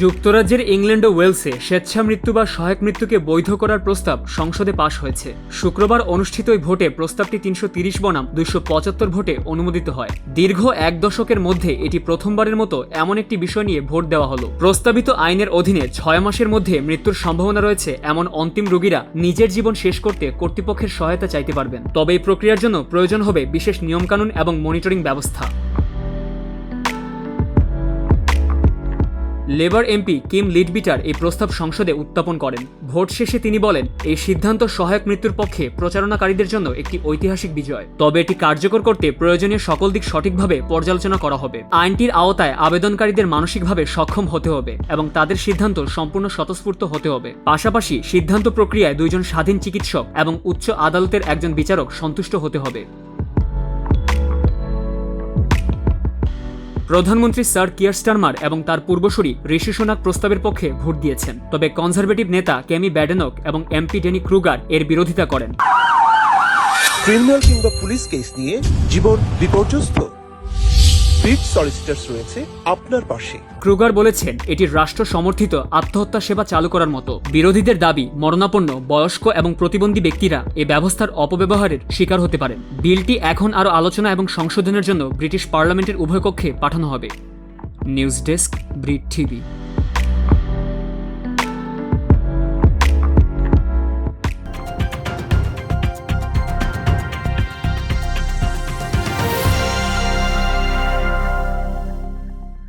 যুক্তরাজ্যের ইংল্যান্ড ও ওয়েলসে স্বেচ্ছা মৃত্যু বা সহায়ক মৃত্যুকে বৈধ করার প্রস্তাব সংসদে পাশ হয়েছে। শুক্রবার অনুষ্ঠিত ওই ভোটে প্রস্তাবটি তিনশো তিরিশ বনাম দুইশো পঁচাত্তর ভোটে অনুমোদিত হয়। দীর্ঘ এক দশকের মধ্যে এটি প্রথমবারের মতো এমন একটি বিষয় নিয়ে ভোট দেওয়া হলো। প্রস্তাবিত আইনের অধীনে ছয় মাসের মধ্যে মৃত্যুর সম্ভাবনা রয়েছে এমন অন্তিম রোগীরা নিজের জীবন শেষ করতে কর্তৃপক্ষের সহায়তা চাইতে পারবেন। তবে এই প্রক্রিয়ার জন্য প্রয়োজন হবে বিশেষ নিয়মকানুন এবং মনিটরিং ব্যবস্থা। লেবার এমপি কিম লিডবিটার এই প্রস্তাব সংসদে উত্থাপন করেন। ভোট শেষে তিনি বলেন, এই সিদ্ধান্ত সহায়ক মৃত্যুর পক্ষে প্রচারণাকারীদের জন্য একটি ঐতিহাসিক বিজয়। তবে এটি কার্যকর করতে প্রয়োজনীয় সকল দিক সঠিকভাবে পর্যালোচনা করা হবে। আইনটির আওতায় আবেদনকারীদের মানসিকভাবে সক্ষম হতে হবে এবং তাদের সিদ্ধান্ত সম্পূর্ণ স্বতঃস্ফূর্ত হতে হবে। পাশাপাশি সিদ্ধান্ত প্রক্রিয়ায় দুইজন স্বাধীন চিকিৎসক এবং উচ্চ আদালতের একজন বিচারক সন্তুষ্ট হতে হবে। প্রধানমন্ত্রী স্যার কিয়ার স্টারমার এবং তার পূর্বসূরি ঋষি সোনাক প্রস্তাবের পক্ষে ভোট দিয়েছেন। তবে কনজারভেটিভ নেতা কেমি ব্যাডেনক এবং এমপি ডেনি ক্রুগার এর বিরোধিতা করেন। ক্রিমিনাল কিংবা পুলিশ কেস নিয়ে জীবন বিপর্যস্ত। বিট সলিসিটার্স রয়েছে আপনার পাশে। ক্রুগার বলেছেন, এটি রাষ্ট্র সমর্থিত আত্মহত্যা সেবা চালু করার মতো। বিরোধীদের দাবি, মরণাপন্ন, বয়স্ক এবং প্রতিবন্ধী ব্যক্তিরা এ ব্যবস্থার অপব্যবহারের শিকার হতে পারেন। বিলটি এখন আরও আলোচনা এবং সংশোধনের জন্য ব্রিটিশ পার্লামেন্টের উভয় কক্ষে পাঠানো হবে। News desk, Brit TV.